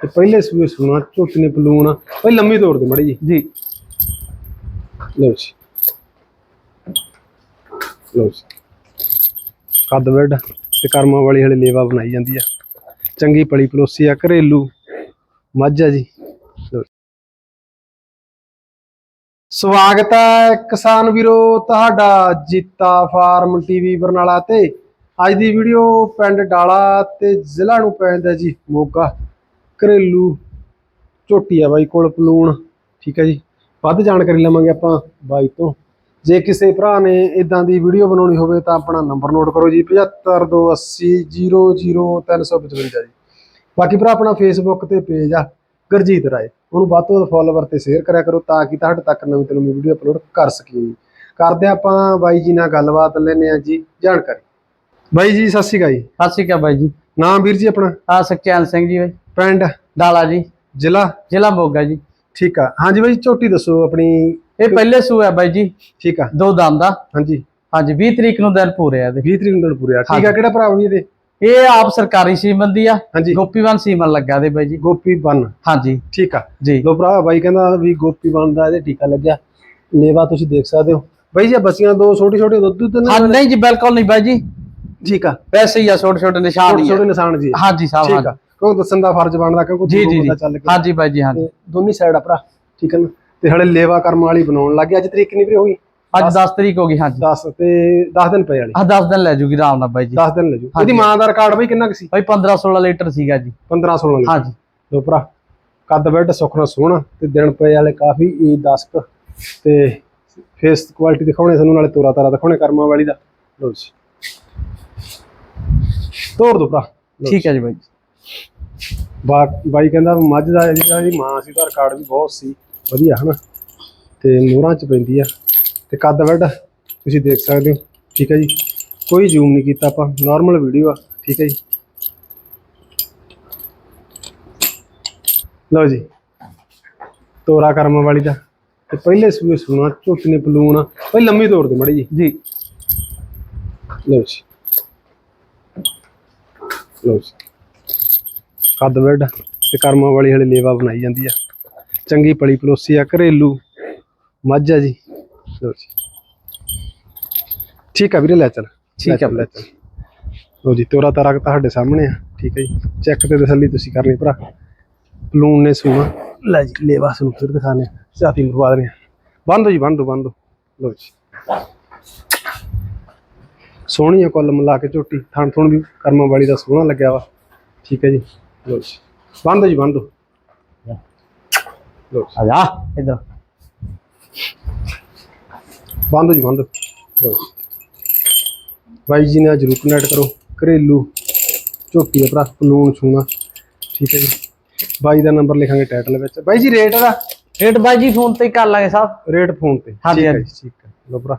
ਤੇ ਪਹਿਲੇ ਸੂਏ ਸੁਣਾ ਝੋਟੀ ਨੇ ਪਲੂਣ ਭਾਈ ਲੰਮੀ ਤੋੜ ਦੇ ਮੜੀ ਜੀ। ਜੀ। ਲਓ ਜੀ। ਲਓ ਜੀ। ਕੱਦ ਬੈਡ ਤੇ ਕਰਮਾਂ ਵਾਲੀ ਹਲੇ ਲੇਵਾ ਬਣਾਈ ਜਾਂਦੀ ਆ। ਚੰਗੀ ਪਲੀ ਪਲੋਸੀ ਆ ਘਰੇਲੂ। ਮੱਝ ਆ ਜੀ। ਸਵਾਗਤ ਹੈ ਕਿਸਾਨ ਵੀਰੋ ਤੁਹਾਡਾ ਜੀਤਾ ਫਾਰਮ ਟੀਵੀ ਬਰਨਾਲਾ ਤੇ। ਅੱਜ ਦੀ ਵੀਡੀਓ ਪਿੰਡ ਡਾਲਾ ਤੇ ਜ਼ਿਲ੍ਹਾ ਨੂੰ ਪੈਂਦਾ ਜੀ ਮੋਗਾ। ਘਰੇਲੂ ਝੋਟੀ ਆ ਬਾਈ ਕੋਲ, ਪਲੂਣ, ਠੀਕ ਹੈ ਜੀ। ਵੱਧ ਜਾਣਕਾਰੀ ਲਵਾਂਗੇ ਆਪਾਂ ਬਾਈ ਤੋਂ। ਜੇ ਕਿਸੇ ਭਰਾ ਨੇ ਇਦਾਂ ਦੀ ਵੀਡੀਓ ਬਣਾਉਣੀ ਹੋਵੇ ਤਾਂ ਆਪਣਾ ਨੰਬਰ ਨੋਟ ਕਰੋ ਜੀ 7528000355 ਜੀ। ਬਾਕੀ ਭਰਾ, ਆਪਣਾ ਫੇਸਬੁੱਕ ਤੇ ਪੇਜ ਆ, ਗੁਰਜੀਤ ਰਾਏ। ਉਹਨੂੰ ਵੱਧ ਤੋਂ ਵੱਧ ਫੋਲੋਵਰ ਤੇ ਸ਼ੇਅਰ ਕਰਿਆ ਕਰੋ ਤਾਂ ਕਿ ਤੁਹਾਡੇ ਤੱਕ ਨਵੀਂ ਤੋਂ ਨਵੀਂ ਵੀਡੀਓ ਅਪਲੋਡ ਕਰ ਸਕੀਏ ਜੀ। ਕਰਦੇ ਹਾਂ ਆਪਾਂ ਬਾਈ ਜੀ ਨਾਲ ਗੱਲਬਾਤ ਲੈਨੇ ਆ ਜੀ ਜਾਣਕਾਰੀ। ਬਾਈ ਜੀ, ਸਤਿ ਸ਼੍ਰੀ ਅਕਾਲ ਜੀ। ਸਤਿ ਸ਼੍ਰੀ ਅਕਾਲ ਬਾਈ ਜੀ। ਨਾਮ ਵੀਰ ਜੀ ਆਪਣਾ? ਆ ਸਖਚੈਨ ਸਿੰਘ ਜੀ ਬਾਈ। ਪਿੰਡ? ਡਾਲਾ ਜੀ। ਜ਼ਿਲ੍ਹਾ? ਜ਼ਿਲ੍ਹਾ ਮੋਗਾ ਜੀ। ਠੀਕ ਆ। ਹਾਂਜੀ ਬਾਈ ਝੋਟੀ ਦੱਸੋ ਆਪਣੀ। ਇਹ ਪਹਿਲੇ ਸੂ ਹੈ ਬਾਈ ਜੀ। ਠੀਕ ਆ। ਦੋ ਦਮ ਦਾ। ਹਾਂਜੀ। ਹਾਂਜੀ 20 ਤਰੀਕ ਨੂੰ ਦਿਨ ਪੂਰੇ ਆ ਇਹਦੇ। 20 ਤਰੀਕ ਨੂੰ ਦਿਨ ਪੂਰੇ ਆ। ਠੀਕ ਆ। ਕਿਹੜਾ ਭਰਾ ਵੀ ਇਹਦੇ? ਇਹ ਆਪ ਸਰਕਾਰੀ ਸੀਮਨ ਦੀ ਆ। ਹਾਂਜੀ। ਗੋਪੀਵਨ ਸੀਮਨ ਲੱਗਾ ਦੇ ਬਾਈ ਜੀ। ਗੋਪੀ ਬਨ। ਹਾਂਜੀ। ਠੀਕ ਆ। ਜੀ। ਲੋ ਭਰਾ ਬਾਈ ਕਹਿੰਦਾ ਵੀ ਗੋਪੀ ਬਨ ਦਾ ਇਹਦੇ ਟੀਕਾ ਲੱਗਿਆ। ਲੇਵਾ ਤੁਸੀਂ ਦੇਖ ਸਕਦੇ ਹੋ। ਬਾਈ ਜੀ ਬੱਚੀਆਂ ਦੋ ਛੋਟੇ ਛੋਟੇ ਦੁੱਧ ਦੁੱਧ ਨਹੀਂ ਜੀ ਬਿਲਕੁਲ ਨਹੀਂ ਬਾਈ ਜੀ। ਠੀਕ ਆ। ਵੈਸੇ ਹੀ ਆ ਛੋਟੇ ਛੋਟੇ ਨਿਸ਼ਾਨ ਛੋਟੇ ਹੀ ਛੋਟੇ ਆ ਨਿਸ਼ਾਨ ਜੀ। ਹਾਂਜੀ ਸਾਹਿਬ ਠੀਕ ਆ। ਕਿਉਂ ਦੱਸਣ ਦਾ ਫਰਜ਼ ਬਣਦਾ ਕਿਉਂਕਿ ਜੀ ਜੀ ਚੱਲ ਹਾਂਜੀ ਬਾਈ ਜੀ ਹਾਂਜੀ। ਦੋਨੀ ਸਾਈਡ ਆ ਭਰਾ ਠੀਕ ਹੈ ਨਾ? ਤੇ ਹਲੇ ਲੇਵਾ ਕਰਮ ਵਾਲੀ ਬਣਾਉਣ ਲੱਗੇ ਅੱਜ ਤਰੀਕ ਨਹੀਂ ਵੀਰੇ ਹੋਈ ਅੱਜ 10 ਤਰੀਕ ਹੋ ਗਈ ਹਾਂਜੀ। 10 ਤੇ 10 ਦਿਨ ਪਏ ਵਾਲੀ ਆ 10 ਦਿਨ ਲੈ ਜੂਗੀ ਆਰਾਮ ਨਾਲ ਬਾਈ ਜੀ। 10 ਦਿਨ ਲੈ ਜੂ। ਇਹਦੀ ਮਾਂ ਦਾ ਰਿਕਾਰਡ ਬਈ ਕਿੰਨਾ ਕੁ ਸੀ? ਬਾਈ 15 16 ਲੀਟਰ ਸੀਗਾ ਜੀ। 15 16 ਲੀਟਰ। ਹਾਂਜੀ। ਲੋ ਭਰਾ ਕੱਦ ਬੈੱਡ ਸੁਖਣਾ ਸੋਹਣਾ ਤੇ ਦਿਨ ਪਏ ਵਾਲੇ ਕਾਫੀ ਇਹ 10 ਕੁ ਤੇ ਫੇਸ ਕੁਆਲਿਟੀ ਦਿਖਾਉਣੇ ਸਾਨੂੰ ਨਾਲੇ ਤੋਰਾ ਤਾਰਾ ਦਿਖਾਉਣੇ ਕਰਮਾਂ ਵਾਲੀ ਦਾ। ਲੋ ਜੀ। ਤੋੜ ਦੋ ਭਰਾ। ਠੀਕ ਹੈ ਜੀ ਬਾਈ। ਬਾਈ ਕਹਿੰਦਾ ਮੱਝ ਦਾ ਜਿਹੜਾ ਜੀ ਮਾਂ ਸੀ ਦਾ ਰਿਕਾਰਡ ਵੀ ਬਹੁਤ ਸੀ। ਵਧੀਆ ਹਨਾ? ਤੇ ਮੋਹਰਾਂ ਚ ਪੈਂਦੀ ਆ। ਤੇ ਕੱਦ ਬੈੱਡ ਤੁਸੀਂ ਦੇਖ ਸਕਦੇ ਹੋ। ਠੀਕ ਹੈ ਜੀ। ਕੋਈ ਜ਼ੂਮ ਨਹੀਂ ਕੀਤਾ ਆਪਾਂ। ਨਾਰਮਲ ਵੀਡੀਓ ਆ। ਠੀਕ ਹੈ ਜੀ। ਲਓ ਜੀ। ਤੋਰਾ ਕਰਮ ਵਾਲੀ ਦਾ। ਤੇ ਪਹਿਲੇ ਸੂਏ ਸੁਣਾ ਝੋਟੀ ਨੇ ਪਲੂਣ ਭਾਈ ਲੰਮੀ ਤੋੜ ਦੇ ਮੜੀ ਜੀ। ਜੀ। ਲਓ ਜੀ। ਲਓ ਜੀ। ਕੱਦ ਤੇ ਕਰਮਾਂ ਵਾਲੀ ਹਲੇ ਲੇਵਾ ਬਣਾਈ ਜਾਂਦੀ ਆ। ਚੰਗੀ ਪਲੀ ਪਲੋਸੀ ਆ ਘਰੇਲੂ ਮੱਝ ਆ ਜੀ। ਲਓ ਜੀ। ਠੀਕ ਆ ਵੀਰੇ ਲੈ ਚੱਲ। ਠੀਕ ਆ ਲੈ ਚੱਲ ਲਓ ਜੀ ਤੋਰਾ ਤਾਰਾ ਤੁਹਾਡੇ ਸਾਹਮਣੇ ਆ। ਠੀਕ ਹੈ ਜੀ। ਚੈੱਕ ਤੇ ਤਸੱਲੀ ਤੁਸੀਂ ਕਰਨੀ ਭਰਾ। ਪਲੂਨ ਨੇ ਸੂਣਾ ਲੈ ਜੀ ਲੇਵਾ ਸਾਨੂੰ ਫਿਰ ਦਿਖਾਣੇ ਸਾਥੀ ਮਰਵਾ ਰਹੇ ਬੰਦ ਜੀ ਬੰਦ ਬੰਦ ਲਓ ਜੀ। ਸੋਹਣੀ ਆ ਕੁੱਲ ਮਿਲਾ ਕੇ ਝੋਟੀ ਥਣ ਥਣ ਵੀ ਕਰਮਾਂ ਵਾਲੀ ਦਾ ਸੋਹਣਾ ਲੱਗਿਆ ਵਾ। ਠੀਕ ਹੈ ਜੀ। ਲਓ ਜੀ। ਬੰਦ ਜੀ ਬੰਦ। ਜੀ। ਆ ਜਾ ਇਧਰ। ਬੰਦ ਜੀ ਬੰਦ। ਜੀ। ਬਾਈ ਜੀ ਨੇ ਜਰੂਰ ਕਨੈਕਟ ਕਰੋ। ਘਰੇਲੂ ਝੋਟੀ ਆ ਭਰਾ ਪਲੂਣ ਛੂਣਾ ਠੀਕ ਹੈ ਜੀ। ਬਾਈ ਦਾ ਨੰਬਰ ਲਿਖਾਂਗੇ ਟਾਈਟਲ ਵਿੱਚ। ਬਾਈ ਜੀ ਰੇਟ ਦਾ? ਰੇਟ ਬਾਈ ਜੀ ਫੋਨ ਤੇ ਕਰ ਲਾਂਗੇ ਸਾਹਿਬ ਰੇਟ ਫੋਨ ਤੇ। ਹਾਂਜੀ, ਹਾਂਜੀ। ਜੀ ਠੀਕ ਹੈ। ਲੋ ਭਰਾ।